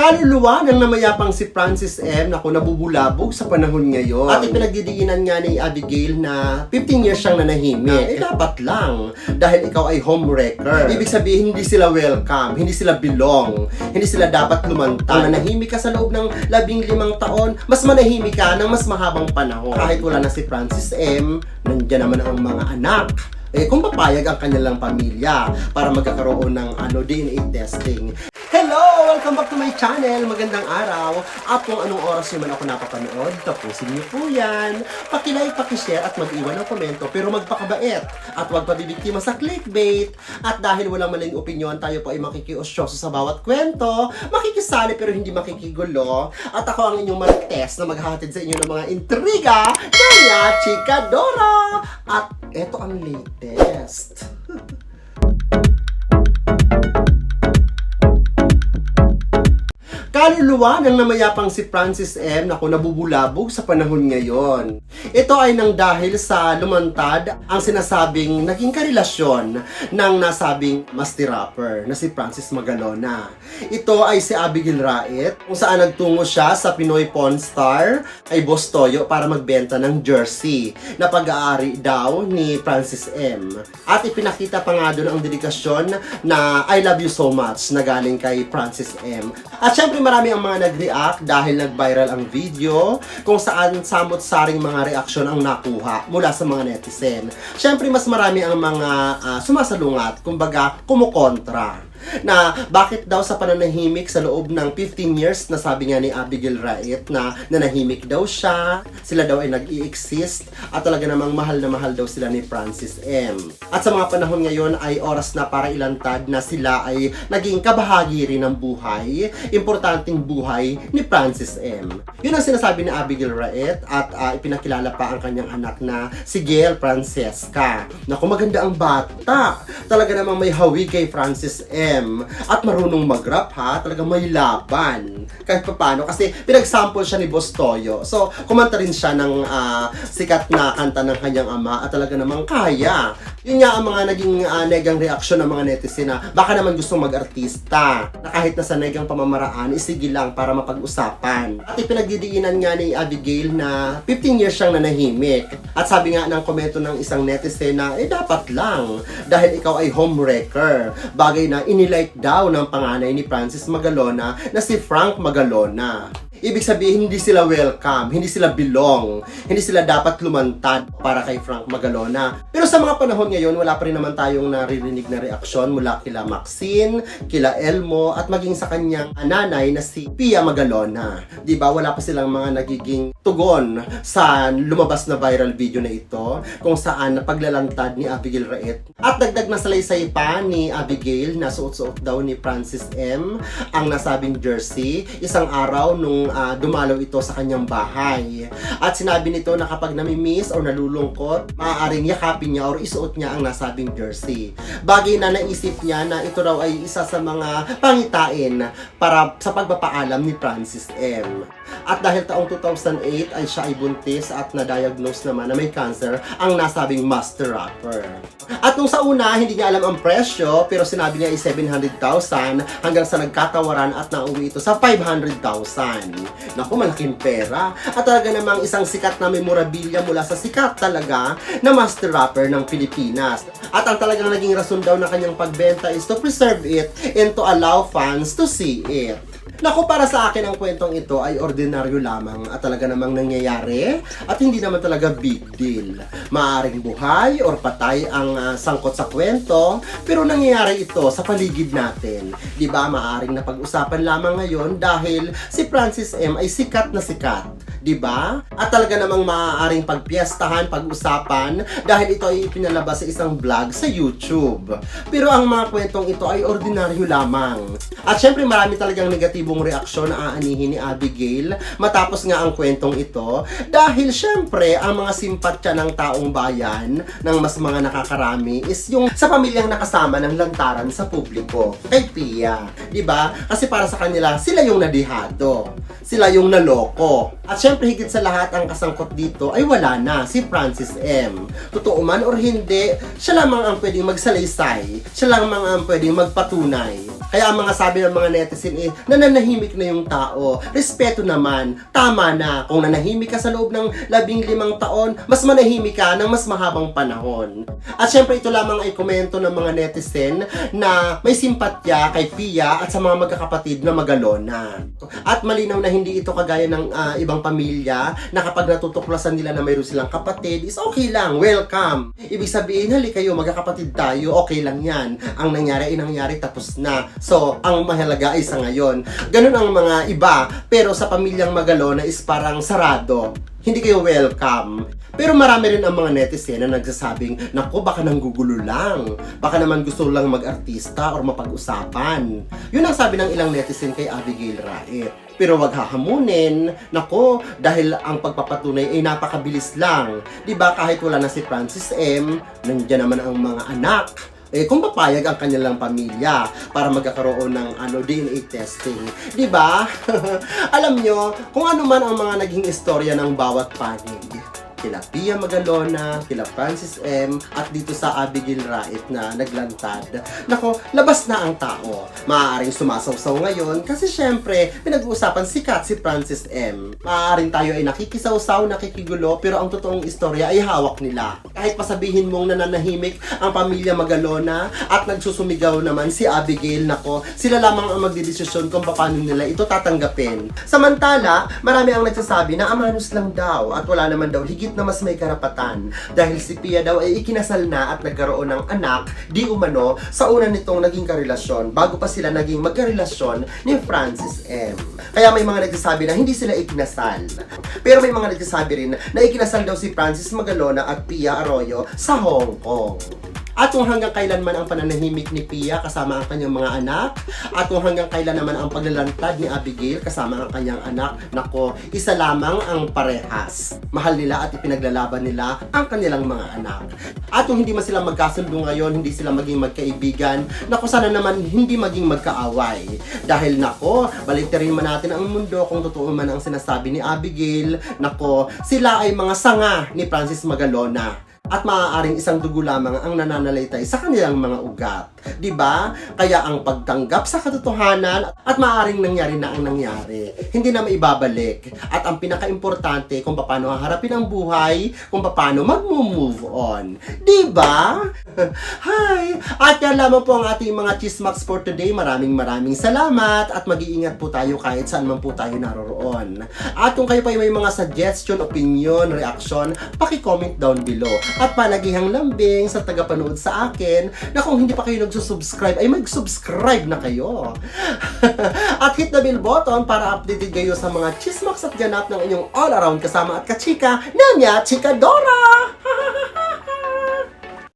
Kaluluwa ng namayapang si Francis M. Naku, nabubulabog sa panahon ngayon. At ipinagdidiinan nga ni Abigail na 15 years siyang nanahimik. Eh, dapat lang. Dahil ikaw ay homewrecker. Ibig sabihin, hindi sila welcome. Hindi sila belong. Hindi sila dapat lumantang. Kung nanahimik ka sa loob ng labing limang taon, mas manahimik ka ng mas mahabang panahon. Kahit wala na si Francis M., nandiyan naman ang mga anak eh kung papayag ang kanilang pamilya para magkakaroon ng ano DNA testing. Welcome back to my channel. Magandang araw. At kung anong oras nyo man ako napapanood, tapusin niyo po yan. Pakilike, pakishare at mag-iwan ng komento pero magpakabait at huwag pabibiktima sa clickbait. At dahil walang maling opinion, tayo po ay makikiosyoso sa bawat kwento, makikisali pero hindi makikigulo. At ako ang inyong marites na maghahatid sa inyo ng mga intriga kaya Chika Dora! At eto ang latest. Kaluluwa ng namayapang si Francis M. Naku, nabubulabog sa panahon ngayon. Ito ay nang dahil sa lumantad ang sinasabing naging karelasyon ng nasabing master rapper na si Francis Magalona. Ito ay si Abigail Rait kung saan nagtungo siya sa Pinoy Pawn Star ay Boss Toyo para magbenta ng jersey na pag-aari daw ni Francis M. At ipinakita pa nga doon ang dedikasyon na I love you so much na galing kay Francis M. At syempre marami ang mga nag-react dahil nag-viral ang video kung saan samot-saring mga reaksyon ang nakuha mula sa mga netizen. Syempre mas marami ang mga ah, sumasalungat, kumbaga kumukontra na bakit daw sa pananahimik sa loob ng 15 years na sabi nga ni Abigail Rait na nanahimik daw siya, sila daw ay nag-i-exist at talaga namang mahal na mahal daw sila ni Francis M. At sa mga panahon ngayon ay oras na para ilantad na sila ay naging kabahagi rin ng buhay, importanteng buhay ni Francis M. Yun ang sinasabi ni Abigail Rait at ah, ipinakilala pa ang kanyang anak na si Gail Francesca. Naku, maganda ang bata. Talaga namang may hawi kay Francis M. At marunong mag-rap ha. Talaga may laban. Kahit pa paano. Kasi pinag-sample siya ni Boss Toyo. So, kumanta rin siya ng ah, sikat na kanta ng kanyang ama at talaga namang kaya. Yun nga ang mga naging ah, negang reaksyon ng mga netizen na baka naman gustong mag-artista. Na kahit nasa negang pamamaraan, isigi lang para mapag-usapan. At ipinagdidiinan nga ni Abigail na 15 years siyang nanahimik. At sabi nga ng komento ng isang netizen na, eh dapat lang. Dahil ikaw ay homewrecker. Bagay na inilike daw ng panganay ni Francis Magalona na si Frank Magalona. Ibig sabihin, hindi sila welcome, hindi sila belong, hindi sila dapat lumantad para kay Frank Magalona. Pero sa mga panahon ngayon, wala pa rin naman tayong naririnig na reaksyon mula kila Maxine, kila Elmo, at maging sa kanyang nanay na si Pia Magalona. Ba Wala pa silang mga nagiging tugon sa lumabas na viral video na ito, kung saan napaglalantad ni Abigail Raet. At dagdag na salaysay pa ni Abigail na suot-suot daw ni Francis M. ang nasabing jersey, isang araw nung ah, dumalaw ito sa kanyang bahay. At sinabi nito na kapag namimiss o nalulungkot, maaaring yakapin niya or isuot niya ang nasabing jersey. Bagay na naisip niya na ito raw ay isa sa mga pangitain para sa pagpapaalam ni Francis M. At dahil taong 2008 ay siya ay buntis at na-diagnose naman na may cancer ang nasabing master rapper. At nung sa una, hindi niya alam ang presyo pero sinabi niya ay 700,000 hanggang sa nagkatawaran at nauwi ito sa 500,000. Naku, malaking pera. At talaga namang isang sikat na memorabilia mula sa sikat talaga na master rapper ng Pilipinas. At ang talagang naging rason daw na kanyang pagbenta is to preserve it and to allow fans to see it. Naku, para sa akin ang kwentong ito ay ordinaryo lamang at talaga namang nangyayari at hindi naman talaga big deal. Maaring buhay or patay ang ah, sangkot sa kwento, pero nangyayari ito sa paligid natin. 'Di ba? Maaring napag-usapan lamang ngayon dahil si Francis M ay sikat na sikat. 'Di ba? At talaga namang maaaring pagpiestahan, pag-usapan dahil ito ay pinalabas sa isang vlog sa YouTube. Pero ang mga kwentong ito ay ordinaryo lamang. At syempre marami talagang negatibong reaksyon na aanihin ni Abigail matapos nga ang kwentong ito dahil syempre ang mga simpatya ng taong bayan ng mas mga nakakarami is yung sa pamilyang nakasama ng lantaran sa publiko kay Pia, 'di ba? Kasi para sa kanila sila yung nadihado. Sila yung naloko. At syempre higit sa lahat ang kasangkot dito ay wala na si Francis M. Totoo man or hindi, siya lamang ang pwedeng magsalaysay. Siya lamang ang pwedeng magpatunay Kaya ang mga sabi ng mga netizen eh, nananahimik na yung tao. Respeto naman. Tama na. Kung nanahimik ka sa loob ng labing limang taon, mas manahimik ka ng mas mahabang panahon. At syempre ito lamang ay komento ng mga netizen na may simpatya kay Pia at sa mga magkakapatid na magalona. At malinaw na hindi ito kagaya ng ah, ibang pamilya na kapag natutuklasan nila na mayroon silang kapatid, is okay lang, welcome. Ibig sabihin, hali kayo, magkakapatid tayo, okay lang yan. Ang nangyari ay nangyari, tapos na. So, ang mahalaga ay sa ngayon. Ganun ang mga iba, pero sa pamilyang Magalona is parang sarado. Hindi kayo welcome. Pero marami rin ang mga netizen na nagsasabing, Naku, baka nanggugulo lang. Baka naman gusto lang mag-artista or mapag-usapan. Yun ang sabi ng ilang netizen kay Abigail Raet. Pero wag hahamunin. Nako, dahil ang pagpapatunay ay napakabilis lang. 'Di ba kahit wala na si Francis M, nandiyan naman ang mga anak. Eh, kung papayag ang kanilang pamilya para magkakaroon ng ano DNA testing, 'di ba? Alam nyo, kung ano man ang mga naging istorya ng bawat panig, kila Pia Magalona, kila Francis M, at dito sa Abigail Rait na naglantad. Nako, labas na ang tao. Maaaring sumasawsaw ngayon kasi syempre, pinag-uusapan sikat si Francis M. Maaaring tayo ay nakikisawsaw, nakikigulo, pero ang totoong istorya ay hawak nila. Kahit pasabihin mong nananahimik ang pamilya Magalona at nagsusumigaw naman si Abigail, nako, sila lamang ang magdidesisyon kung paano nila ito tatanggapin. Samantala, marami ang nagsasabi na amanos lang daw at wala naman daw higit na mas may karapatan dahil si Pia daw ay ikinasal na at nagkaroon ng anak di umano sa una nitong naging karelasyon bago pa sila naging magkarelasyon ni Francis M. Kaya may mga nagsasabi na hindi sila ikinasal. Pero may mga nagsasabi rin na ikinasal daw si Francis Magalona at Pia Arroyo sa Hong Kong. At kung hanggang kailan man ang pananahimik ni Pia kasama ang kanyang mga anak, at kung hanggang kailan naman ang paglalantad ni Abigail kasama ang kanyang anak, nako, isa lamang ang parehas. Mahal nila at ipinaglalaban nila ang kanilang mga anak. At kung hindi man sila magkasundo ngayon, hindi sila maging magkaibigan, nako sana naman hindi maging magkaaway. Dahil nako, baliktarin man natin ang mundo kung totoo man ang sinasabi ni Abigail, nako, sila ay mga sanga ni Francis Magalona at maaaring isang dugo lamang ang nananalaytay sa kanilang mga ugat. ba? Kaya ang pagtanggap sa katotohanan at maaaring nangyari na ang nangyari, hindi na maibabalik. At ang pinaka-importante kung paano haharapin ang buhay, kung paano mag-move on. ba? Hi! At yan lamang po ang ating mga chismax for today. Maraming maraming salamat at mag-iingat po tayo kahit saan man po tayo naroroon. At kung kayo pa ay may mga suggestion, opinion, reaction, paki-comment down below. At palagihang lambing sa tagapanood sa akin na kung hindi pa kayo nagsusubscribe, ay mag-subscribe na kayo. at hit the bell button para updated kayo sa mga chismax at ganap ng inyong all-around kasama at kachika, Nanya Chikadora!